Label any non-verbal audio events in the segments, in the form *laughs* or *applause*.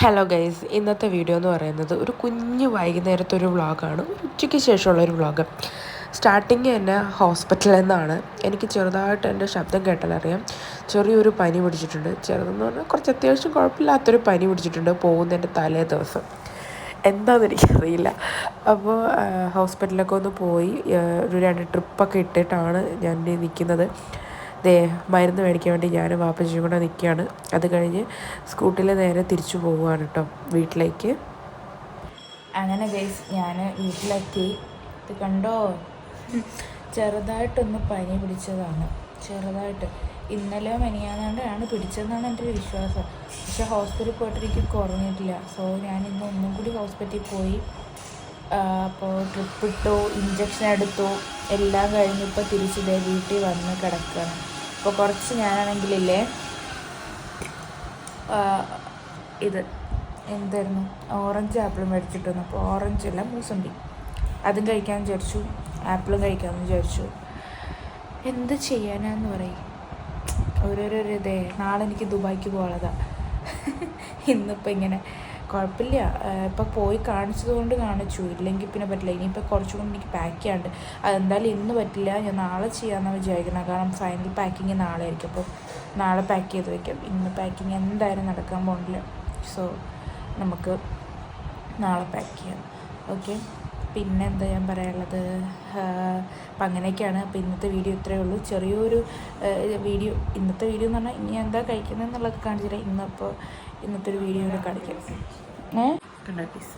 Hello guys ഇന്നത്തെ video എന്ന് പറയുന്നത് ഒരു കുഞ്ഞു വൈകുന്നേരത്തെ ഒരു വ്ളോഗാണ്. ഉച്ചയ്ക്ക് ശേഷമുള്ള ഒരു വ്ളോഗ്. സ്റ്റാർട്ടിങ് തന്നെ ഹോസ്പിറ്റലിൽ നിന്നാണ് എനിക്ക് ചെറുതായിട്ട് എന്റെ ശബ്ദം കേട്ടാലറിയാം. ചെറിയൊരു പനി പിടിച്ചിട്ടുണ്ട്. ചെറുതെന്ന് പറഞ്ഞാൽ കുറച്ച് അത്യാവശ്യം കുഴപ്പമില്ലാത്തൊരു പനി പിടിച്ചിട്ടുണ്ട് പോകുന്നതിന്റെ തലേ ദിവസം. എന്താണെന്ന് എനിക്കറിയില്ല. അപ്പോൾ ഹോസ്പിറ്റലിലൊക്കെ ഒന്ന് പോയി ഒരു രണ്ട് ട്രിപ്പൊക്കെ ഇട്ടിട്ടാണ് ഞാൻ നിൽക്കുന്നത്. മരുന്ന് മേടിക്കാൻ വേണ്ടി ഞാനും വാപ്പച്ചിയും കൂടെ നിൽക്കുകയാണ് അത് കഴിഞ്ഞ് സ്കൂട്ടിൽ നേരെ തിരിച്ചു പോവുകയാണ് കേട്ടോ വീട്ടിലേക്ക്. അങ്ങനെ ഗൈസ് ഞാൻ വീട്ടിലെത്തി. ഇത് കണ്ടോ? ചെറുതായിട്ടൊന്ന് പനി പിടിച്ചതാണ്. ചെറുതായിട്ട്. ഇന്നലെ മെനിയാന്നാണ്ടാണ് പിടിച്ചതെന്നാണ് എന്റെ ഒരു വിശ്വാസം. പക്ഷെ ഹോസ്പിറ്റലിൽ പോയിട്ട് കുറഞ്ഞിട്ടില്ല. സോ ഞാൻ ഇന്ന് ഒന്നും കൂടി ഹോസ്പിറ്റലിൽ പോയി. അപ്പോൾ ട്രിപ്പ് ഇട്ടു ഇഞ്ചക്ഷൻ എടുത്തു. എല്ലാം കഴിഞ്ഞ് ഇപ്പോൾ തിരിച്ചിതേ വീട്ടിൽ വന്ന് കിടക്കുകയാണ് അപ്പോൾ കുറച്ച് ഞാനാണെങ്കിലില്ലേ ഇത് എന്തായിരുന്നു? ഓറഞ്ച് ആപ്പിളും മേടിച്ചിട്ട് വന്നു അപ്പോൾ അല്ല മൂസമ്പി. അതും കഴിക്കാമെന്ന് വിചാരിച്ചു. ആപ്പിളും കഴിക്കാമെന്ന് വിചാരിച്ചു. എന്ത് ചെയ്യാനാന്ന് പറയും. ഓരോരോ ഇതേ നാളെ എനിക്ക് ദുബായിക്ക് പോകാനുള്ളതാണ് *laughs* ഇന്നിപ്പോൾ ഇങ്ങനെ കുഴപ്പമില്ല. ഇപ്പം പോയി കാണിച്ചത് കൊണ്ട് കാണിച്ചു. ഇല്ലെങ്കിൽ പിന്നെ പറ്റില്ല. ഇനിയിപ്പോൾ കുറച്ചും കൂടി എനിക്ക് പാക്ക് ചെയ്യാണ്ട്. അതെന്തായാലും ഇന്ന് പറ്റില്ല. ഞാൻ നാളെ ചെയ്യാമെന്നാണ് വിചാരിക്കുന്നത് കാരണം ഫൈനൽ പാക്കിങ് നാളെ ആയിരിക്കും. അപ്പോൾ നാളെ പാക്ക് ചെയ്ത് വയ്ക്കാം ഇന്ന് പാക്കിങ് എന്തായാലും നടക്കാൻ പോകണില്ല സോ നമുക്ക് നാളെ പാക്ക് ചെയ്യാം. ഓക്കെ പിന്നെ എന്താ ഞാൻ പറയാനുള്ളത്? അപ്പം അങ്ങനെയൊക്കെയാണ്. അപ്പോൾ ഇന്നത്തെ വീഡിയോ ഇത്രയേ ഉള്ളൂ. ചെറിയൊരു വീഡിയോ ഇന്നത്തെ വീഡിയോ എന്ന് പറഞ്ഞാൽ ഇനി എന്താ കഴിക്കുന്നത് എന്നുള്ളത് കാണിച്ചില്ല ഇന്നപ്പോൾ ഇന്നത്തെ ഒരു വീഡിയോ ഇവിടെ കാണിക്കാം. ഏ? കണ്ട പീസ്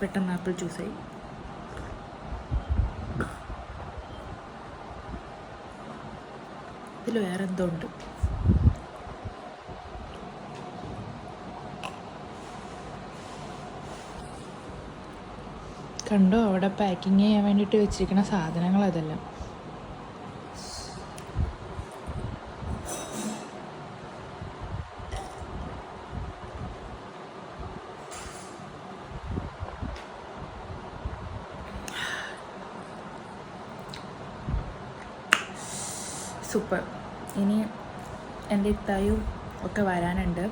പെട്ടെന്ന് ആപ്പിൾ ജ്യൂസായി ഇതിൽ വേറെ എന്തോ ഉണ്ട്. കണ്ടോ? അവിടെ പാക്കിങ് ചെയ്യാൻ വേണ്ടിയിട്ട് വെച്ചിരിക്കുന്ന സാധനങ്ങൾ അതെല്ലാം. സൂപ്പർ. ഇനി എന്റെ ഇത്തായും ഒക്കെ വരാനുണ്ട്.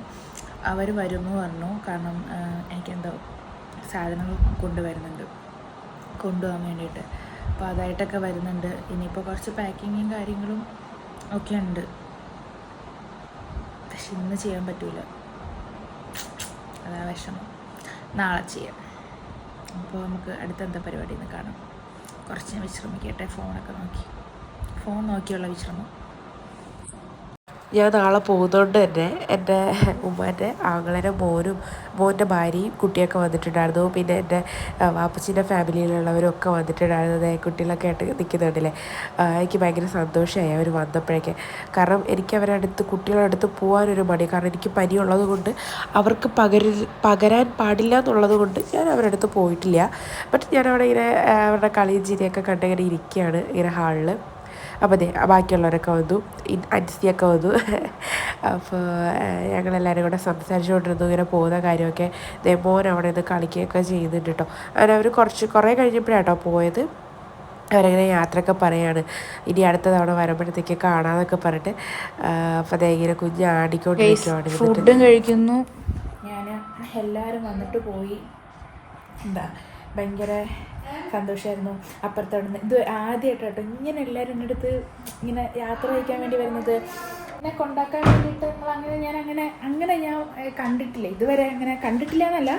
അവർ വരുമെന്ന് പറഞ്ഞു. കാരണം എനിക്കെന്തോ സാധനങ്ങൾ കൊണ്ടുവരുന്നുണ്ട്. കൊണ്ടുപോകാൻ വേണ്ടിയിട്ട്. അപ്പോൾ അതായിട്ടൊക്കെ വരുന്നുണ്ട്. ഇനിയിപ്പോൾ കുറച്ച് പാക്കിങ്ങും കാര്യങ്ങളും ഒക്കെ ഉണ്ട്. പക്ഷെ ഇന്ന് ചെയ്യാൻ പറ്റൂല. അതാ വിഷമം. നാളെ ചെയ്യാം. അപ്പോൾ നമുക്ക് അടുത്ത എന്താ പരിപാടി എന്ന് കാണാം. കുറച്ച് വിശ്രമിക്കട്ടെ ഫോണൊക്കെ നോക്കി. ഫോൺ നോക്കിയുള്ള വിശ്രമം. ഞാൻ നാളെ പോകുന്നതുകൊണ്ട് തന്നെ എന്റെ ഉമ്മാന്റെ ആങ്ങളയുടെ മോനും മോന്റെ ഭാര്യയും കുട്ടിയൊക്കെ വന്നിട്ടുണ്ടായിരുന്നു. പിന്നെ എന്റെ വാപ്പച്ചിന്റെ ഫാമിലിയിലുള്ളവരൊക്കെ വന്നിട്ടുണ്ടായിരുന്നു. കുട്ടികളൊക്കെ ആയിട്ട് നിൽക്കുന്നുണ്ടല്ലേ? എനിക്ക് ഭയങ്കര സന്തോഷമായി അവർ വന്നപ്പോഴേക്ക്. കാരണം എനിക്ക് അവരുടെ അടുത്ത് കുട്ടികളുടെ അടുത്ത് പോകാനൊരു മടി. കാരണം എനിക്ക് പനി ഉള്ളത് കൊണ്ട് അവർക്ക് പകര പകരാൻ പാടില്ല എന്നുള്ളത് കൊണ്ട് ഞാൻ അവരുടെ അടുത്ത് പോയിട്ടില്ല. ബട്ട് ഞാൻ ഇങ്ങനെ അവരുടെ കളിയും ചിരിയൊക്കെ കണ്ടിങ്ങനെ ഇരിക്കുകയാണ് ഇങ്ങനെ ഹാളിൽ അപ്പോൾ അതെ ബാക്കിയുള്ളവരൊക്കെ വന്നു. അൻസിയൊക്കെ വന്നു. അപ്പോൾ ഞങ്ങളെല്ലാവരും കൂടെ സംസാരിച്ചുകൊണ്ടിരുന്നു ഇങ്ങനെ പോകുന്ന കാര്യമൊക്കെ. മോൻ അവിടെ നിന്ന് കളിക്കുകയൊക്കെ ചെയ്യുന്നുണ്ട് കേട്ടോ അങ്ങനെ അവർ കുറച്ച് കുറേ കഴിഞ്ഞപ്പോഴാണ് പോയത്. അവരങ്ങനെ യാത്രയൊക്കെ പറയാണ്. ഇനി അടുത്ത തവണ വരുമ്പോഴത്തേക്ക് കാണാന്നൊക്കെ പറഞ്ഞിട്ട് അപ്പോൾ അതേ ഇങ്ങനെ കുഞ്ഞ് ആടിക്കൊണ്ടിരിക്കുവാണ് ഫുഡും കഴിക്കുന്നു. ഞാൻ എല്ലാവരും വന്നിട്ട് പോയി. എന്താ ഭയങ്കര സന്തോഷമായിരുന്നു അപ്പുറത്തവിടെ ഇത് ആദ്യമായിട്ട് കേട്ടോ ഇങ്ങനെ എല്ലാവരും എന്റെ അടുത്ത് ഇങ്ങനെ യാത്ര കഴിക്കാൻ വേണ്ടി വരുന്നത്. എന്നെ കൊണ്ടാക്കാൻ വേണ്ടിയിട്ട് നമ്മൾ അങ്ങനെ ഞാൻ അങ്ങനെ അങ്ങനെ ഞാൻ കണ്ടിട്ടില്ല. ഇതുവരെ അങ്ങനെ കണ്ടിട്ടില്ല എന്നല്ല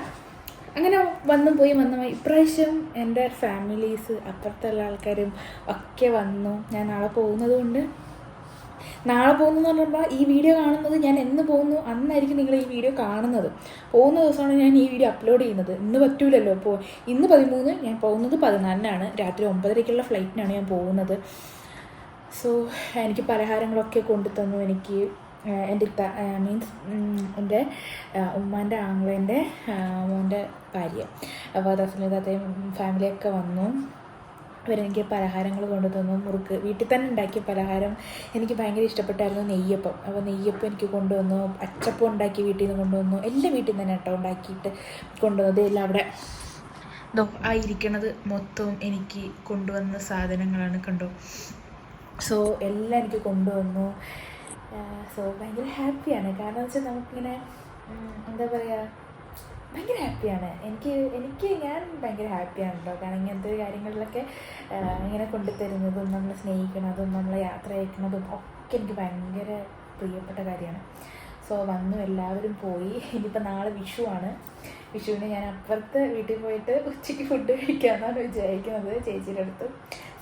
അങ്ങനെ വന്നു പോയി വന്നു പോയി. ഇപ്രാവശ്യം എന്റെ ഫാമിലീസ് അപ്പുറത്തുള്ള ആൾക്കാരും ഒക്കെ വന്നു. ഞാൻ നാളെ പോകുന്നത് കൊണ്ട് നാളെ പോകുന്നു എന്ന് പറയുമ്പോൾ ഈ വീഡിയോ കാണുന്നത് ഞാൻ എന്ന് പോകുന്നു അന്നായിരിക്കും നിങ്ങൾ ഈ വീഡിയോ കാണുന്നത്. പോകുന്ന ദിവസമാണ് ഞാൻ ഈ വീഡിയോ അപ്ലോഡ് ചെയ്യുന്നത്. ഇന്ന് പറ്റൂലല്ലോ അപ്പോൾ ഇന്ന് പതിമൂന്ന് ഞാൻ പോകുന്നത് പതിനാലിനാണ്. രാത്രി ഒമ്പതരയ്ക്കുള്ള ഫ്ലൈറ്റിനാണ് ഞാൻ പോകുന്നത്. സോ എനിക്ക് പലഹാരങ്ങളൊക്കെ കൊണ്ടു തന്നു എനിക്ക് എന്റെ ഇത്ത മീൻസ് എന്റെ ഉമ്മാന്റെ ആങ്ങളേന്റെ മോന്റെ ഭാര്യ. അപ്പോൾ തസ്മിതാത്തയും ഫാമിലിയൊക്കെ വന്നു. അവരെനിക്ക് പലഹാരങ്ങൾ കൊണ്ടു തന്നു. മുറുക്ക് വീട്ടിൽ തന്നെ ഉണ്ടാക്കിയ പലഹാരം എനിക്ക് ഭയങ്കര ഇഷ്ടപ്പെട്ടായിരുന്നു നെയ്യപ്പം. അപ്പോൾ നെയ്യപ്പം എനിക്ക് കൊണ്ടുവന്നു അച്ചപ്പം ഉണ്ടാക്കി വീട്ടിൽ നിന്ന് കൊണ്ടുവന്നു എല്ലാം വീട്ടിൽ നിന്ന് തന്നെ കേട്ടോ ഉണ്ടാക്കിയിട്ട് കൊണ്ടുവന്നത് എല്ലാം അവിടെ ദോ ആ ഇരിക്കണത് മൊത്തവും എനിക്ക് കൊണ്ടുവന്ന സാധനങ്ങളാണ് കണ്ടോ. സോ എല്ലാം എനിക്ക് കൊണ്ടുവന്നു സോ ഭയങ്കര ഹാപ്പിയാണ്. കാരണം വെച്ചാൽ നമുക്കിങ്ങനെ എന്താ പറയുക ഭയങ്കര ഹാപ്പിയാണ്. എനിക്ക് എനിക്ക് ഞാൻ ഭയങ്കര ഹാപ്പിയാണ് കേട്ടോ കാരണം ഇങ്ങനത്തെ കാര്യങ്ങളിലൊക്കെ ഇങ്ങനെ കൊണ്ടുതരുന്നതും നമ്മളെ സ്നേഹിക്കണതും നമ്മളെ യാത്ര അയക്കുന്നതും ഒക്കെ എനിക്ക് ഭയങ്കര പ്രിയപ്പെട്ട കാര്യമാണ്. സോ വന്നു എല്ലാവരും പോയി. ഇനിയിപ്പോൾ നാളെ വിഷുവാണ് വിഷുവിന് ഞാൻ അപ്പുറത്തെ വീട്ടിൽ പോയിട്ട് ഉച്ചയ്ക്ക് ഫുഡ് കഴിക്കാമെന്നാണ് വിചാരിക്കുന്നത് ചേച്ചിയുടെ അടുത്ത്.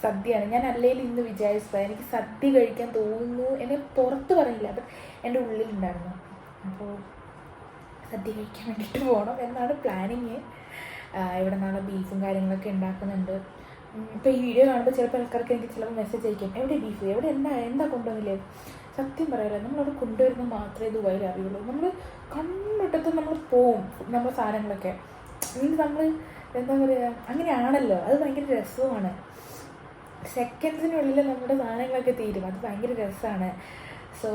സദ്യയാണ്. ഞാൻ അല്ലെങ്കിൽ ഇന്ന് വിചാരിച്ചത്. എനിക്ക് സദ്യ കഴിക്കാൻ തോന്നുന്നു. എന്നെ പുറത്ത് പറഞ്ഞില്ല. ബട്ട് എന്റെ ഉള്ളിലുണ്ടായിരുന്നു. അപ്പോൾ സദ്യ കഴിക്കാൻ വേണ്ടിയിട്ട് പോകണം എന്നാണ് പ്ലാനിങ് ഇവിടെ നാളെ ബീഫും കാര്യങ്ങളൊക്കെ ഉണ്ടാക്കുന്നുണ്ട് ഇപ്പോൾ ഈ വീഡിയോ കാണുമ്പോൾ ചിലപ്പോൾ ആൾക്കാർക്ക് എനിക്ക് ചിലപ്പോൾ മെസ്സേജ് അയക്കും. എവിടെ ബീഫ് എവിടെ എന്താ? എന്താ കൊണ്ടുവന്നില്ലേ? സത്യം പറയാലോ നമ്മളവിടെ കൊണ്ടുവരുന്നത് മാത്രമേ ദുബായിൽ അറിയുള്ളൂ. നമ്മൾ കണ്ണിട്ടത്ത് നമ്മൾ പോവും നമ്മുടെ സാധനങ്ങളൊക്കെ. എന്നിട്ട് നമ്മൾ എന്താ പറയുക അങ്ങനെയാണല്ലോ. അത് ഭയങ്കര രസമാണ്. സെക്കൻഡ്സിനുള്ളിൽ നമ്മുടെ സാധനങ്ങളൊക്കെ തീരും. അത് ഭയങ്കര രസമാണ് സോ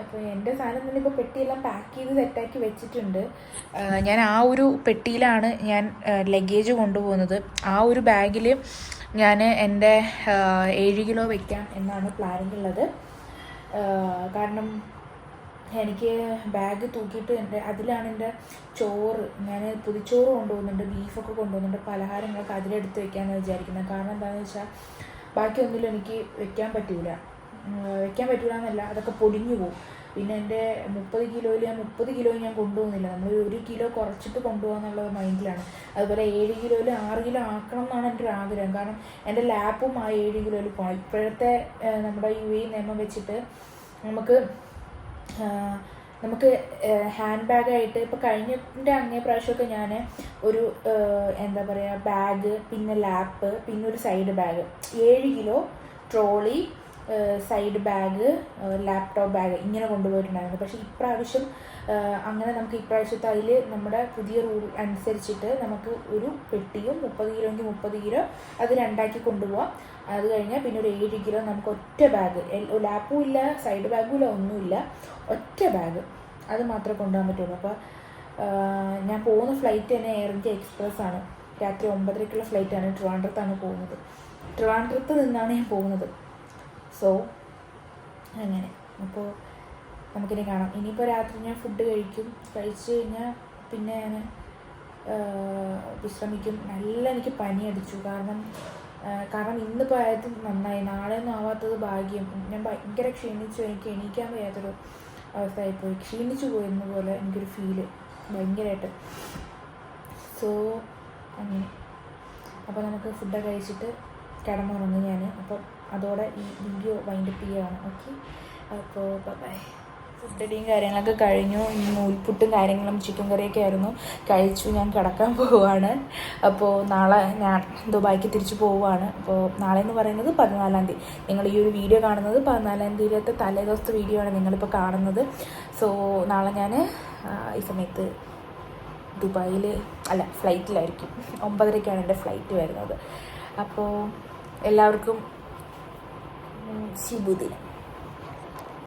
അപ്പോൾ എന്റെ സാധനം തന്നെ ഇപ്പോൾ പെട്ടിയെല്ലാം പാക്ക് ചെയ്ത് സെറ്റാക്കി വെച്ചിട്ടുണ്ട്. ഞാൻ ആ ഒരു പെട്ടിയിലാണ് ഞാൻ ലഗേജ് കൊണ്ടുപോകുന്നത്. ആ ഒരു ബാഗിൽ ഞാൻ എന്റെ ഏഴ് കിലോ വയ്ക്കാം എന്നാണ് പ്ലാനിങ് ഉള്ളത് കാരണം എനിക്ക് ബാഗ് തൂക്കിയിട്ട് എന്റെ അതിലാണ് എന്റെ ചോറ്. ഞാൻ പുതിച്ചോറ് കൊണ്ടുപോകുന്നുണ്ട് ബീഫൊക്കെ കൊണ്ടുപോകുന്നുണ്ട്. പലഹാരങ്ങളൊക്കെ അതിലെടുത്ത് വെക്കാമെന്ന് വിചാരിക്കുന്നത് കാരണം എന്താണെന്ന് വെച്ചാൽ ബാക്കിയൊന്നിലും എനിക്ക് വെക്കാൻ പറ്റൂല. ഉം, വെക്കാൻ പറ്റൂല എന്നല്ല അതൊക്കെ പൊടിഞ്ഞു പോകും പിന്നെ എന്റെ മുപ്പത് കിലോയിൽ ഞാൻ മുപ്പത് കിലോ ഞാൻ കൊണ്ടുപോകുന്നില്ല. നമ്മൾ ഒരു കിലോ കുറച്ചിട്ട് കൊണ്ടുപോകാന്നുള്ള മൈൻഡിലാണ്. അതുപോലെ ഏഴ് കിലോയിൽ ആറ് കിലോ ആക്കണം എന്നാണ് എന്റെ ഒരു ആഗ്രഹം. കാരണം എന്റെ ലാപ്പും ആ ഏഴ് കിലോയിൽ പോകണം ഇപ്പോഴത്തെ നമ്മുടെ യു എ നിയമം വെച്ചിട്ട് നമുക്ക് നമുക്ക് ഹാൻഡ് ബാഗായിട്ട് ഇപ്പോൾ കഴിഞ്ഞതിന്റെ അങ്ങേ പ്രാവശ്യമൊക്കെ ഞാൻ ഒരു എന്താ പറയുക ബാഗ് പിന്നെ ലാപ്പ് പിന്നെ ഒരു സൈഡ് ബാഗ്. ഏഴ് kilo trolley side bag laptop bag ഇങ്ങനെ കൊണ്ടുപോയിട്ടുണ്ടായിരുന്നു. പക്ഷേ ഇപ്രാവശ്യം അങ്ങനെ നമുക്ക് ഇപ്രാവശ്യത്തെ അതിൽ നമ്മുടെ പുതിയ റൂൾ അനുസരിച്ചിട്ട് നമുക്ക് ഒരു പെട്ടിയും മുപ്പത് കിലോ എങ്കിൽ മുപ്പത് കിലോ അത് രണ്ടാക്കി കൊണ്ടുപോകാം അത് കഴിഞ്ഞാൽ പിന്നെ ഒരു ഏഴ് കിലോ നമുക്ക് ഒറ്റ ബാഗ് ലാപ്പും ഇല്ല സൈഡ് ബാഗും ഇല്ല ഒന്നുമില്ല ഒറ്റ ബാഗ് അത് മാത്രമേ കൊണ്ടുപോകാൻ പറ്റുള്ളൂ. അപ്പോൾ ഞാൻ പോകുന്ന ഫ്ലൈറ്റ് തന്നെ എയർ ഇന്ത്യ എക്സ്പ്രസ് ആണ്. രാത്രി ഒമ്പതരയ്ക്കുള്ള ഫ്ലൈറ്റാണ് ട്രിവാൻഡ്രത്താണ് പോകുന്നത്. ട്രിവാൻഡ്രത്ത് നിന്നാണ് ഞാൻ പോകുന്നത്. സോ അങ്ങനെ. അപ്പോൾ നമുക്കിനി കാണാം. ഇനിയിപ്പോൾ രാത്രി ഞാൻ ഫുഡ് കഴിക്കും. കഴിച്ചു കഴിഞ്ഞാൽ പിന്നെ ഞാൻ വിശ്രമിക്കും. നല്ല എനിക്ക് പനി അടിച്ചു കാരണം കാരണം ഇന്ന് പോയത് നന്നായി. നാളെ ഒന്നും ആവാത്തത് ഭാഗ്യം. ഞാൻ ഭയങ്കര ക്ഷീണിച്ചു. എനിക്ക് എണീക്കാൻ വയ്യാത്തൊരു അവസ്ഥയായിപ്പോയി ക്ഷീണിച്ചു പോയിരുന്ന പോലെ എനിക്കൊരു ഫീൽ ഭയങ്കരമായിട്ട് സോ അങ്ങനെ. അപ്പോൾ നമുക്ക് ഫുഡൊക്കെ കഴിച്ചിട്ട് കിടന്നുറങ്ങി ഞാൻ അപ്പോൾ അതോടെ ഈ വീഡിയോ വൈൻഡപ്പ് ചെയ്യുകയാണ് ഓക്കെ അപ്പോൾ ബൈ ഫുഡടിയും കാര്യങ്ങളൊക്കെ കഴിഞ്ഞു. നൂൽപുട്ടും കാര്യങ്ങളും ചിക്കൻ കറിയൊക്കെ ആയിരുന്നു. കഴിച്ചു. ഞാൻ കിടക്കാൻ പോവുകയാണ് അപ്പോൾ നാളെ ഞാൻ ദുബായിക്ക് തിരിച്ചു പോവുകയാണ് അപ്പോൾ നാളെ എന്ന് പറയുന്നത് പതിനാലാം തീയതി. നിങ്ങൾ ഈ ഒരു വീഡിയോ കാണുന്നത് പതിനാലാം തീയതിയിലത്തെ തലേ ദിവസത്തെ വീഡിയോ ആണ് നിങ്ങളിപ്പോൾ കാണുന്നത്. സോ നാളെ ഞാൻ ഈ സമയത്ത് ദുബായിൽ അല്ല ഫ്ലൈറ്റിലായിരിക്കും ഒമ്പതരയ്ക്കാണ് എന്റെ ഫ്ലൈറ്റ് വരുന്നത്. അപ്പോൾ എല്ലാവർക്കും всі будинки.